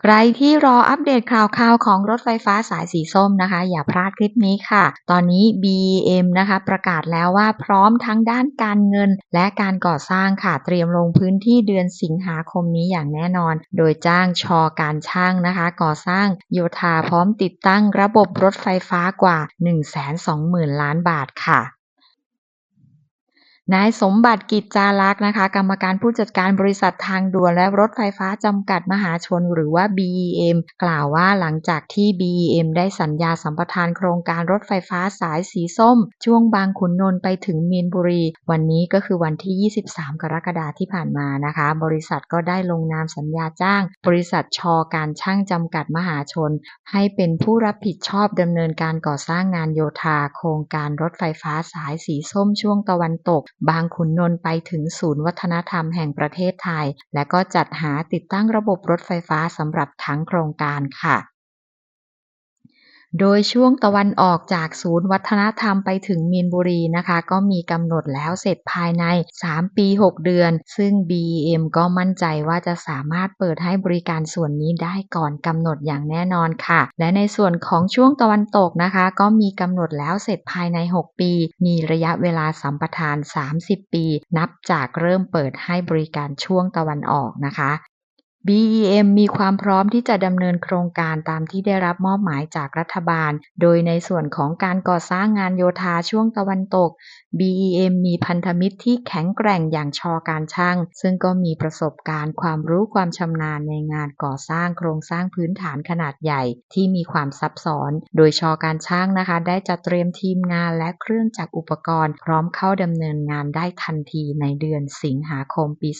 ใครที่รออัปเดตข่าวๆของรถไฟฟ้าสายสีส้มนะคะ อย่าพลาดคลิปนี้ค่ะ ตอนนี้ BEM นะคะ ประกาศแล้วว่าพร้อมทั้งด้านการเงิน และการก่อสร้างค่ะ เตรียมลงพื้นที่เดือนสิงหาคมนี้อย่างแน่นอน โดยจ้างชอการช่างนะคะ ก่อสร้างโยธาพร้อมติดตั้งระบบรถไฟฟ้ากว่า 120,000 ล้านบาทค่ะ นายสมบัติกิจจารักษ์นะคะ กรรมการผู้จัดการบริษัททางด่วนและรถไฟฟ้าจำกัดมหาชนหรือว่า BEM กล่าวว่าหลังจากที่ BEM ได้สัญญาสัมปทานโครงการรถไฟฟ้าสายสีส้ม ช่วงบางขุนนนท์ไปถึงมีนบุรี วันนี้ก็คือวันที่ 23 กรกฎาคมที่ผ่านมานะคะ บริษัทก็ได้ลงนามสัญญาจ้าง บริษัทชอการช่างจำกัดมหาชน ให้เป็นผู้รับผิดชอบดำเนินการก่อสร้างงานโยธา โครงการรถไฟฟ้าสายสีส้มช่วงตะวันตกบางขุนนนท์ไปถึงศูนย์วัฒนธรรมแห่งประเทศไทย และก็จัดหาติดตั้งระบบรถไฟฟ้าสำหรับทั้งโครงการค่ะ โดยช่วงตะวันออกจากศูนย์วัฒนธรรมไปถึงมีนบุรีนะคะ ก็มีกำหนดแล้วเสร็จภายใน 3 ปี 6 เดือน ซึ่ง BEM ก็มั่นใจว่าจะสามารถเปิดให้บริการส่วนนี้ได้ก่อนกำหนดอย่างแน่นอนค่ะ และในส่วนของช่วงตะวันตกนะคะ ก็มีกำหนดแล้วเสร็จภายใน 6 ปี มีระยะเวลาสัมปทาน 30 ปี นับจากเริ่มเปิดให้บริการช่วงตะวันออกนะคะ BEM มีความพร้อมที่จะดำเนินโครงการตามที่ได้รับมอบหมายจากรัฐบาล โดยในส่วนของการก่อสร้างงานโยธาช่วงตะวันตก BEM มีพันธมิตรที่แข็งแกร่งอย่างชอการช่าง ซึ่งก็มีประสบการณ์ความรู้ความชำนาญในงานก่อสร้างโครงสร้างพื้นฐานขนาดใหญ่ที่มีความซับซ้อน โดยชอการช่างนะคะ ได้จัดเตรียมทีมงานและเครื่องจักรอุปกรณ์ พร้อมเข้าดำเนินงานได้ทันทีในเดือนสิงหาคมปี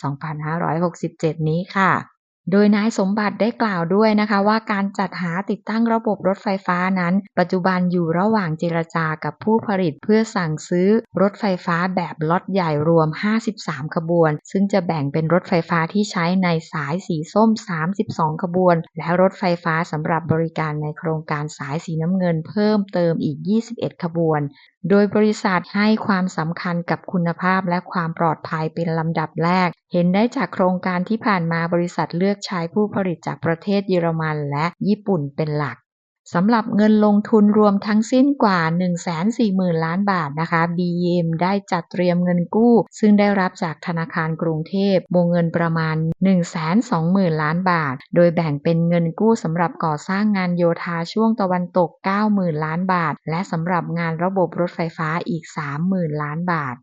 2567 นี้ค่ะ โดยนายสมบัติได้กล่าวด้วยนะคะว่าการจัดหาติดตั้งระบบรถไฟฟ้านั้น ปัจจุบันอยู่ระหว่างเจรจากับผู้ผลิตเพื่อสั่งซื้อรถไฟฟ้าแบบล็อตใหญ่รวม 53 ขบวน ซึ่งจะแบ่งเป็นรถไฟฟ้าที่ใช้ในสายสีส้ม 32 ขบวน และรถไฟฟ้าสำหรับบริการในโครงการสายสีน้ำเงินเพิ่มเติมอีก 21 ขบวน โดยบริษัทให้ความสำคัญกับคุณภาพและความปลอดภัยเป็นลำดับแรก เห็นได้จากโครงการที่ผ่านมาบริษัทเลือกอกใช้ผู้ผลิตจากประเทศเยอรมันและญี่ปุ่นเป็นหลักสำหรับเงินลงทุนรวมทั้งสิ้นกว่า 140,000 ล้านบาทนะคะ BM ได้จัดเตรียมเงินกู้ ซึ่งได้รับจากธนาคารกรุงเทพวงเงินประมาณ 120,000 ล้านบาท โดยแบ่งเป็นเงินกู้สำหรับก่อสร้างงานโยธาช่วงตะวันตก 90,000 ล้านบาท และสำหรับงานระบบรถไฟฟ้าอีก 30,000 ล้านบาท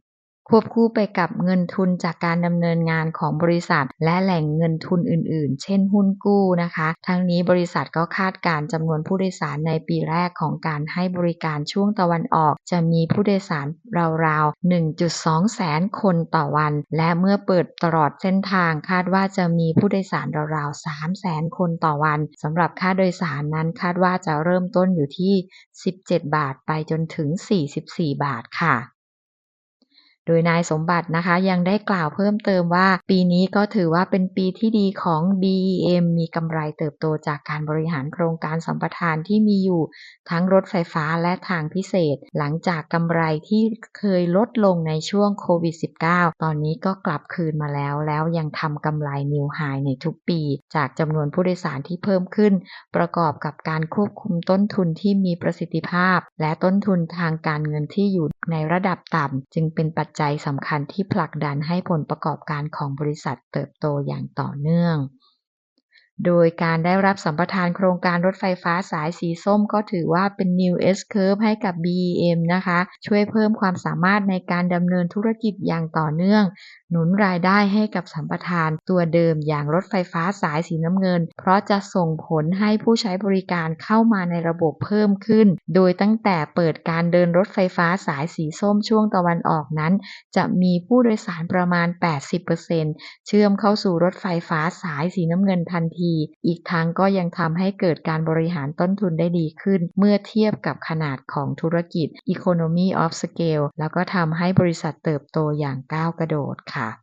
ควบคู่ไปกับเงินทุนจากการดำเนินงานของบริษัท และแหล่งเงินทุนอื่นๆ เช่นหุ้นกู้นะคะ ทั้งนี้บริษัทก็คาดการณ์จำนวนผู้โดยสารในปีแรกของการให้บริการช่วงตะวันออก จะมีผู้โดยสารราวๆ 1.2 แสนคนต่อวัน และเมื่อเปิดตลอดเส้นทางคาดว่าจะมีผู้โดยสารราวๆ 3 แสนคนต่อวันสำหรับค่าโดยสารนั้นคาดว่าจะเริ่มต้นอยู่ที่ 17 บาทไปจนถึง 44 บาทค่ะ โดยนายสมบัตินะคะยังได้กล่าวเพิ่มเติมว่า ปีนี้ก็ถือว่าเป็นปีที่ดีของ BEM มีกำไรเติบโตจากการบริหารโครงการสัมปทานที่มีอยู่ ทั้งรถไฟฟ้าและทางพิเศษ หลังจากกำไรที่เคยลดลงในช่วงโควิด -19 ตอนนี้ก็กลับคืนมาแล้ว แล้วยังทำกำไรนิวไฮในทุกปี จากจำนวนผู้โดยสารที่เพิ่มขึ้น ประกอบกับการควบคุมต้นทุนที่มีประสิทธิภาพ และต้นทุนทางการเงินที่อยู่ ในระดับต่ำจึงเป็นปัจจัยสำคัญที่ผลักดันให้ผลประกอบการของบริษัทเติบโตอย่างต่อเนื่อง โดยการได้รับสัมปทานโครงการรถไฟฟ้าสายสีส้มก็ถือว่าเป็น New S Curve ให้กับ BEM นะคะ ช่วยเพิ่มความสามารถในการดำเนินธุรกิจอย่างต่อเนื่อง หนุนรายได้ให้กับสัมปทานตัวเดิมอย่างรถไฟฟ้าสายสีน้ำเงิน เพราะจะส่งผลให้ผู้ใช้บริการเข้ามาในระบบเพิ่มขึ้น โดยตั้งแต่เปิดการเดินรถไฟฟ้าสายสีส้มช่วงตะวันออกนั้น จะมีผู้โดยสารประมาณ 80%เชื่อมเข้าสู่รถไฟฟ้าสายสีน้ำเงินทันทีอีกทั้งก็ยังทำให้เกิดการบริหารต้นทุนได้ดีขึ้น เมื่อเทียบกับขนาดของธุรกิจ Economy of Scale แล้วก็ทำให้บริษัทเติบโตอย่างก้าวกระโดดค่ะ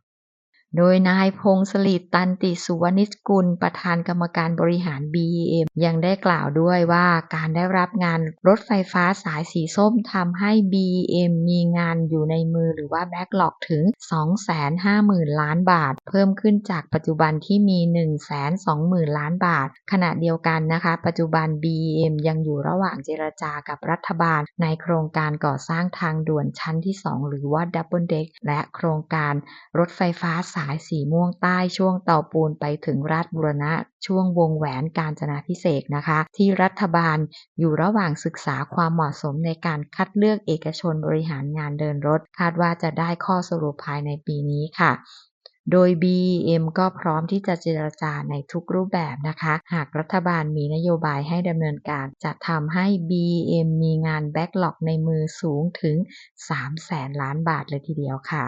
โดยนายพงศลิตตันติสุวนิชกุล ประธานกรรมการบริหาร BEM ยังได้กล่าวด้วยว่าการได้รับงานรถไฟฟ้าสายสีส้มทำให้ BEM มีงานอยู่ในมือหรือว่าแบ็กหลอกถึง 250,000 ล้านบาท เพิ่มขึ้นจากปัจจุบันที่มี 120,000 ล้านบาท ขณะเดียวกันนะคะ ปัจจุบัน BEM ยังอยู่ระหว่างเจรจากับรัฐบาล ในโครงการก่อสร้างทางด่วนชั้นที่ 2 หรือว่า Double Deck และโครงการรถไฟฟ้าสายสีม่วงใต้ช่วงเตาปูนไปถึงราชบุรณะ ช่วงวงแหวนกาญจนาพิเศษนะคะ ที่รัฐบาลอยู่ระหว่างศึกษาความเหมาะสมในการคัดเลือกเอกชนบริหารงานเดินรถ คาดว่าจะได้ข้อสรุปภายในปีนี้ค่ะโดย BEM ก็พร้อมที่จะเจรจาในทุกรูปแบบนะคะ หากรัฐบาลมีนโยบายให้ดำเนินการ จะทำให้ BEM มีงานแบ็กหลอกในมือสูงถึง 300,000ล้านบาทเลยทีเดียวค่ะ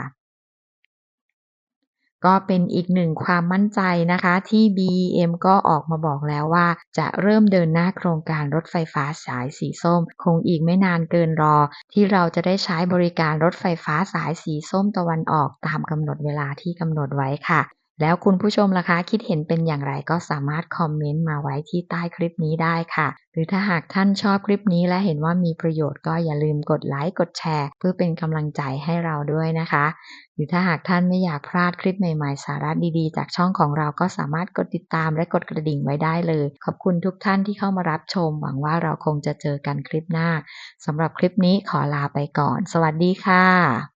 ก็เป็นอีกหนึ่งความมั่นใจนะคะที่ BEM ก็ออกมาบอกแล้วว่า จะเริ่มเดินหน้าโครงการรถไฟฟ้าสายสีส้ม คงอีกไม่นานเกินรอ ที่เราจะได้ใช้บริการรถไฟฟ้าสายสีส้มตะวันออกตามกำหนดเวลาที่กำหนดไว้ค่ะ แล้วคุณผู้ชมล่ะคะ คิดเห็นเป็นอย่างไรก็สามารถคอมเมนต์มาไว้ที่ใต้คลิปนี้ได้ค่ะ หรือถ้าหากท่านชอบคลิปนี้และเห็นว่ามีประโยชน์ก็อย่าลืมกดไลค์กดแชร์ เพื่อเป็นกำลังใจให้เราด้วยนะคะ หรือถ้าหากท่านไม่อยากพลาดคลิปใหม่ๆ สาระดีๆ จากช่องของเราก็สามารถกดติดตามและกดกระดิ่งไว้ได้เลย ขอบคุณทุกท่านที่เข้ามารับชม หวังว่าเราคงจะเจอกันคลิปหน้าสำหรับคลิปนี้ขอลาไปก่อน สวัสดีค่ะ